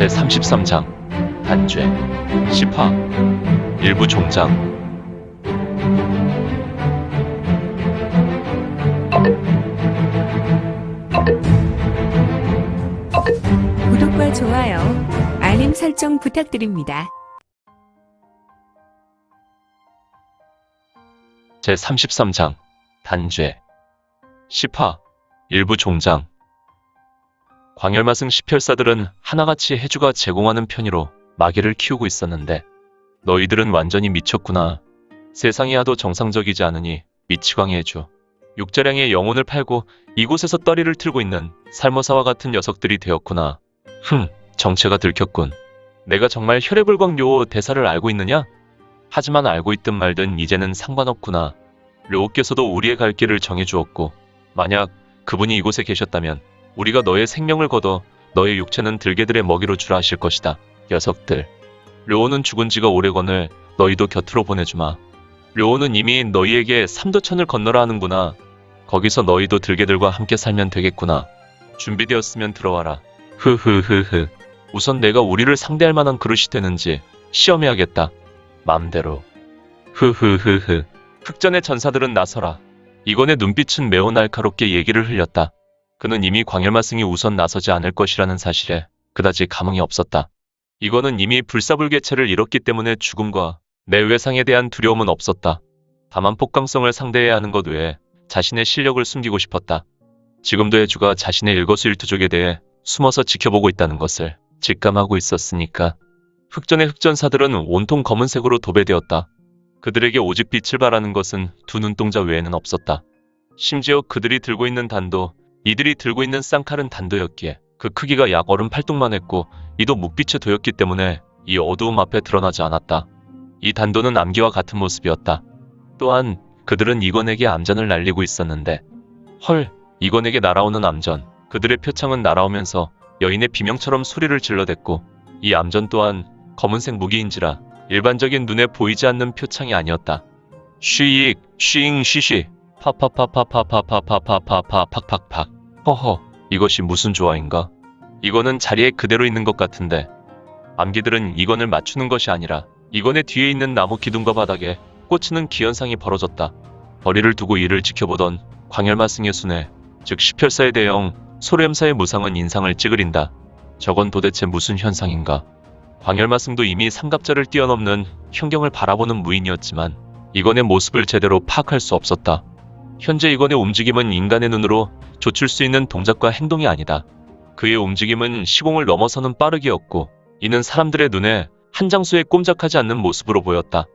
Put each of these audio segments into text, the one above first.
제33장 단죄 10화 일부 종장 구독과 좋아요, 알림 설정 부탁드립니다. 제33장 단죄 10화 일부 종장 광열마승 10혈사들은 하나같이 해주가 제공하는 편의로 마개를 키우고 있었는데 너희들은 완전히 미쳤구나. 세상이 하도 정상적이지 않으니 미치광이 해주. 육자량의 영혼을 팔고 이곳에서 떠리를 틀고 있는 살모사와 같은 녀석들이 되었구나. 흠, 정체가 들켰군. 내가 정말 혈액불광 요 대사를 알고 있느냐? 하지만 알고 있든 말든 이제는 상관없구나. 료오께서도 우리의 갈 길을 정해주었고, 만약 그분이 이곳에 계셨다면 우리가 너의 생명을 걷어 너의 육체는 들개들의 먹이로 주라 하실 것이다. 녀석들. 료오는 죽은 지가 오래건을 너희도 곁으로 보내주마. 료오는 이미 너희에게 삼도천을 건너라 하는구나. 거기서 너희도 들개들과 함께 살면 되겠구나. 준비되었으면 들어와라. 흐흐흐흐. 우선 내가 우리를 상대할 만한 그릇이 되는지 시험해야겠다. 맘대로. 흐흐흐흐. 흑전의 전사들은 나서라. 이건의 눈빛은 매우 날카롭게 얘기를 흘렸다. 그는 이미 광열마승이 우선 나서지 않을 것이라는 사실에 그다지 감흥이 없었다. 이거는 이미 불사불개체를 잃었기 때문에 죽음과 내 외상에 대한 두려움은 없었다. 다만 폭강성을 상대해야 하는 것 외에 자신의 실력을 숨기고 싶었다. 지금도 해주가 자신의 일거수일투족에 대해 숨어서 지켜보고 있다는 것을 직감하고 있었으니까. 흑전의 흑전사들은 온통 검은색으로 도배되었다. 그들에게 오직 빛을 발하는 것은 두 눈동자 외에는 없었다. 심지어 그들이 들고 있는 단도, 이들이 들고 있는 쌍칼은 단도였기에 그 크기가 약 얼음 팔뚝만 했고 이도 묵빛에 도였기 때문에 이 어두움 앞에 드러나지 않았다. 이 단도는 암기와 같은 모습이었다. 또한 그들은 이건에게 암전을 날리고 있었는데 헐, 이건에게 날아오는 암전. 그들의 표창은 날아오면서 여인의 비명처럼 소리를 질러댔고 이 암전 또한 검은색 무기인지라 일반적인 눈에 보이지 않는 표창이 아니었다. 쉬익, 쉬잉, 쉬쉬, 파파파파파파파파파파파팍팍. 허허, 이것이 무슨 조화인가? 이거는 자리에 그대로 있는 것 같은데. 암기들은 이건을 맞추는 것이 아니라 이건의 뒤에 있는 나무 기둥과 바닥에 꽂히는 기현상이 벌어졌다. 거리를 두고 이를 지켜보던 광열마승의 순회, 즉 10혈사의 대형, 소렘사의 무상은 인상을 찌그린다. 저건 도대체 무슨 현상인가? 광열마승도 이미 삼갑자를 뛰어넘는 현경을 바라보는 무인이었지만 이건의 모습을 제대로 파악할 수 없었다. 현재 이건의 움직임은 인간의 눈으로 좇을 수 있는 동작과 행동이 아니다. 그의 움직임은 시공을 넘어서는 빠르기였고 이는 사람들의 눈에 한 장소에 꼼짝하지 않는 모습으로 보였다.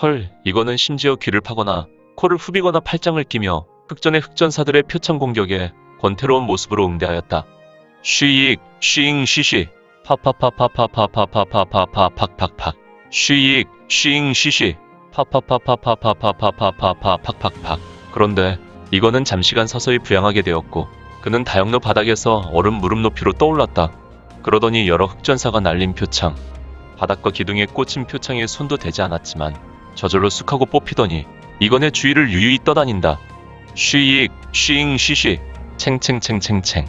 헐, 이거는 심지어 귀를 파거나 코를 후비거나 팔짱을 끼며 흑전의 흑전사들의 표창 공격에 권태로운 모습으로 응대하였다. 쉬익, 쉬잉, 쉬쉬, 파파파파파파파파파파팍팍팍. 쉬익, 쉬잉, 쉬쉬, 파파파파파파파파파팍팍팍. 그런데 이거는 잠시간 서서히 부양하게 되었고 그는 다용로 바닥에서 얼음 무릎 높이로 떠올랐다. 그러더니 여러 흑전사가 날린 표창, 바닥과 기둥에 꽂힌 표창에 손도 대지 않았지만 저절로 쑥하고 뽑히더니 이건의 주위를 유유히 떠다닌다. 쉬익, 쉬잉, 쉬쉬, 챙챙챙챙챙,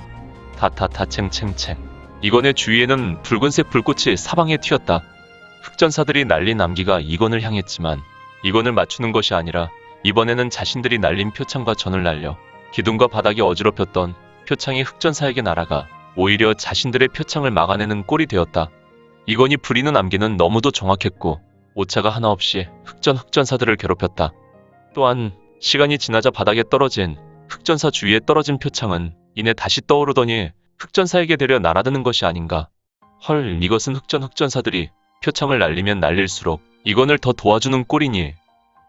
타타타 챙챙챙. 이건의 주위에는 붉은색 불꽃이 사방에 튀었다. 흑전사들이 날린 암기가 이건을 향했지만 이건을 맞추는 것이 아니라 이번에는 자신들이 날린 표창과 전을 날려 기둥과 바닥이 어지럽혔던 표창이 흑전사에게 날아가 오히려 자신들의 표창을 막아내는 꼴이 되었다. 이건이 부리는 암기는 너무도 정확했고 오차가 하나 없이 흑전 흑전사들을 괴롭혔다. 또한 시간이 지나자 바닥에 떨어진 흑전사 주위에 떨어진 표창은 이내 다시 떠오르더니 흑전사에게 되려 날아드는 것이 아닌가. 헐, 이것은 흑전 흑전사들이 표창을 날리면 날릴수록 이건을 더 도와주는 꼴이니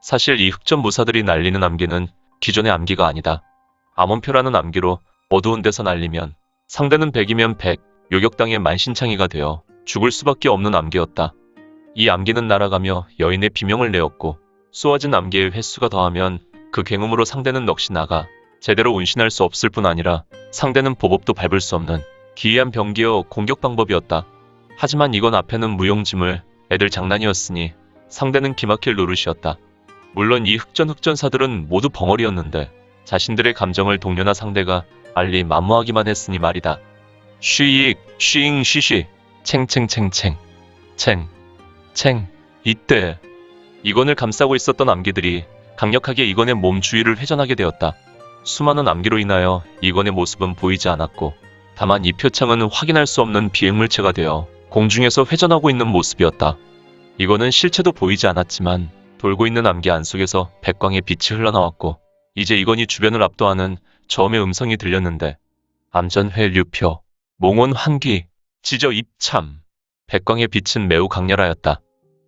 사실 이 흑전 무사들이 날리는 암기는 기존의 암기가 아니다. 암원표라는 암기로 어두운 데서 날리면 상대는 100이면 100, 요격당의 만신창이가 되어 죽을 수밖에 없는 암기였다. 이 암기는 날아가며 여인의 비명을 내었고 쏘아진 암기의 횟수가 더하면 그 갱음으로 상대는 넋이 나가 제대로 운신할 수 없을 뿐 아니라 상대는 보법도 밟을 수 없는 기이한 병기여 공격 방법이었다. 하지만 이건 앞에는 무용지물, 애들 장난이었으니 상대는 기막힐 노릇이었다. 물론 이 흑전 흑전사들은 모두 벙어리였는데 자신들의 감정을 동료나 상대가 알리 만무하기만 했으니 말이다. 쉬익, 쉬잉, 쉬쉬, 챙챙챙챙. 챙. 챙. 이때 이건을 감싸고 있었던 암기들이 강력하게 이건의 몸 주위를 회전하게 되었다. 수많은 암기로 인하여 이건의 모습은 보이지 않았고 다만 이 표창은 확인할 수 없는 비행물체가 되어 공중에서 회전하고 있는 모습이었다. 이거는 실체도 보이지 않았지만 돌고 있는 암기 안 속에서 백광의 빛이 흘러나왔고 이제 이건이 주변을 압도하는 저음의 음성이 들렸는데 암전회 류표, 몽원 환기, 지저 입참 백광의 빛은 매우 강렬하였다.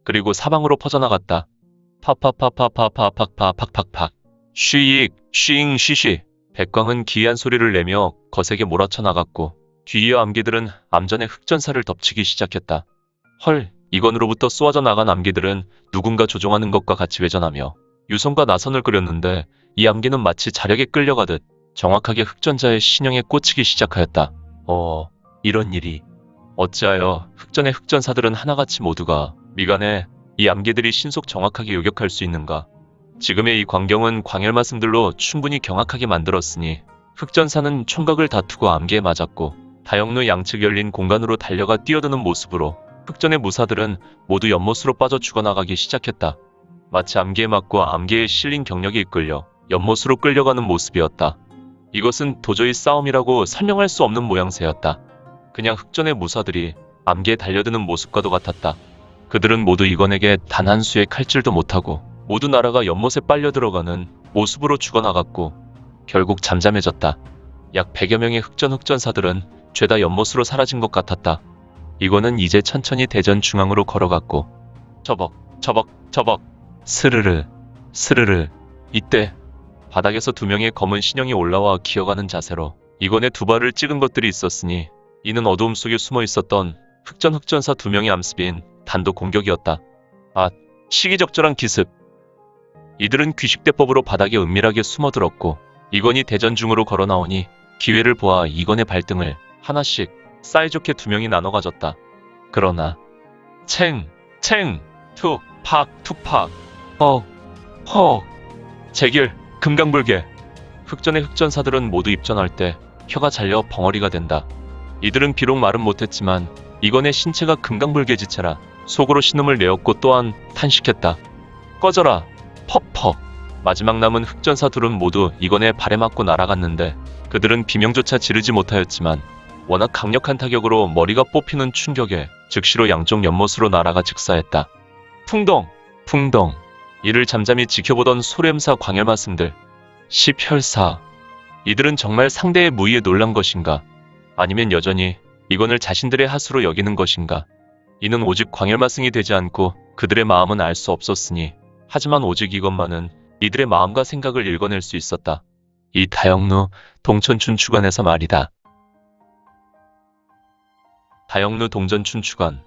그리고 사방으로 퍼져나갔다. 파파파파파파팍팍팍팍 쉬익 쉬잉 쉬쉬 백광은 기이한 소리를 내며 거세게 몰아쳐 나갔고 뒤이어 암기들은 암전의 흑전사를 덮치기 시작했다. 헐 이건으로부터 쏘아져 나간 암기들은 누군가 조종하는 것과 같이 회전하며 유성과 나선을 그렸는데 이 암기는 마치 자력에 끌려가듯 정확하게 흑전자의 신형에 꽂히기 시작하였다. 어, 이런 일이. 어찌하여 흑전의 흑전사들은 하나같이 모두가 미간에 이 암기들이 신속 정확하게 요격할 수 있는가? 지금의 이 광경은 광열마승들로 충분히 경악하게 만들었으니 흑전사는 총각을 다투고 암기에 맞았고 다영로 양측 열린 공간으로 달려가 뛰어드는 모습으로 흑전의 무사들은 모두 연못으로 빠져 죽어나가기 시작했다. 마치 암기에 맞고 암기에 실린 경력이 이끌려 연못으로 끌려가는 모습이었다. 이것은 도저히 싸움이라고 설명할 수 없는 모양새였다. 그냥 흑전의 무사들이 암기에 달려드는 모습과도 같았다. 그들은 모두 이건에게 단 한 수의 칼질도 못하고 모두 나라가 연못에 빨려 들어가는 모습으로 죽어나갔고 결국 잠잠해졌다. 약 100여 명의 흑전 흑전사들은 죄다 연못으로 사라진 것 같았다. 이거는 이제 천천히 대전 중앙으로 걸어갔고 저벅 저벅 저벅 스르르 스르르 이때 바닥에서 두 명의 검은 신형이 올라와 기어가는 자세로 이건의 두 발을 찍은 것들이 있었으니 이는 어두움 속에 숨어 있었던 흑전 흑전사 두 명의 암습인 단독 공격이었다. 아, 시기적절한 기습. 이들은 귀식대법으로 바닥에 은밀하게 숨어들었고 이건이 대전 중으로 걸어 나오니 기회를 보아 이건의 발등을 하나씩 사이좋게 두 명이 나눠 가졌다. 그러나 챙, 챙, 툭, 팍, 툭 팍, 헉, 헉, 재길, 금강불개. 흑전의 흑전사들은 모두 입전할 때 혀가 잘려 벙어리가 된다. 이들은 비록 말은 못했지만 이건의 신체가 금강불개 지체라 속으로 신음을 내었고 또한 탄식했다. 꺼져라. 퍽퍽. 마지막 남은 흑전사 둘은 모두 이건의 발에 맞고 날아갔는데 그들은 비명조차 지르지 못하였지만 워낙 강력한 타격으로 머리가 뽑히는 충격에 즉시로 양쪽 연못으로 날아가 즉사했다. 풍덩, 풍덩. 이를 잠잠히 지켜보던 소렘사 광열마승들. 시혈사. 이들은 정말 상대의 무의에 놀란 것인가? 아니면 여전히 이건을 자신들의 하수로 여기는 것인가? 이는 오직 광열마승이 되지 않고 그들의 마음은 알 수 없었으니 하지만 오직 이것만은 이들의 마음과 생각을 읽어낼 수 있었다. 이 다영루 동천춘 주간에서 말이다. 다영루 동전춘 주간.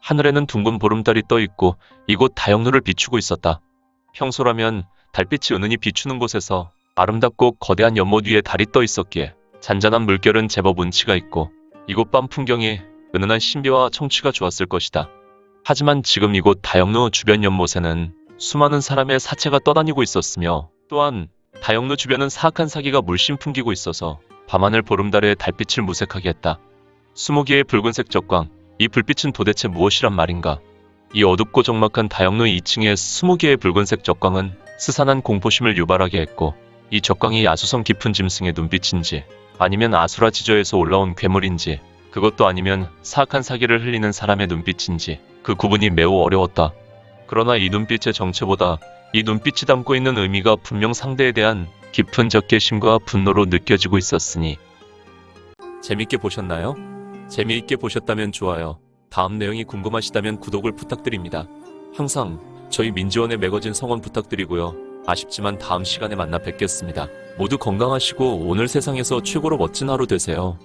하늘에는 둥근 보름달이 떠 있고 이곳 다영루를 비추고 있었다. 평소라면 달빛이 은은히 비추는 곳에서 아름답고 거대한 연못 위에 달이 떠 있었기에 잔잔한 물결은 제법 운치가 있고 이곳 밤 풍경이 은은한 신비와 청취가 좋았을 것이다. 하지만 지금 이곳 다영루 주변 연못에는 수많은 사람의 사체가 떠다니고 있었으며 또한 다영루 주변은 사악한 사기가 물씬 풍기고 있어서 밤하늘 보름달에 달빛을 무색하게 했다. 스무 개의 붉은색 적광, 이 불빛은 도대체 무엇이란 말인가? 이 어둡고 적막한 다영루 2층의 스무 개의 붉은색 적광은 스산한 공포심을 유발하게 했고 이 적광이 야수성 깊은 짐승의 눈빛인지 아니면 아수라 지저에서 올라온 괴물인지 그것도 아니면 사악한 사기를 흘리는 사람의 눈빛인지 그 구분이 매우 어려웠다. 그러나 이 눈빛의 정체보다 이 눈빛이 담고 있는 의미가 분명 상대에 대한 깊은 적개심과 분노로 느껴지고 있었으니 재밌게 보셨나요? 재미있게 보셨다면 좋아요. 다음 내용이 궁금하시다면 구독을 부탁드립니다. 항상 저희 민지원의 매거진 성원 부탁드리고요. 아쉽지만 다음 시간에 만나 뵙겠습니다. 모두 건강하시고 오늘 세상에서 최고로 멋진 하루 되세요.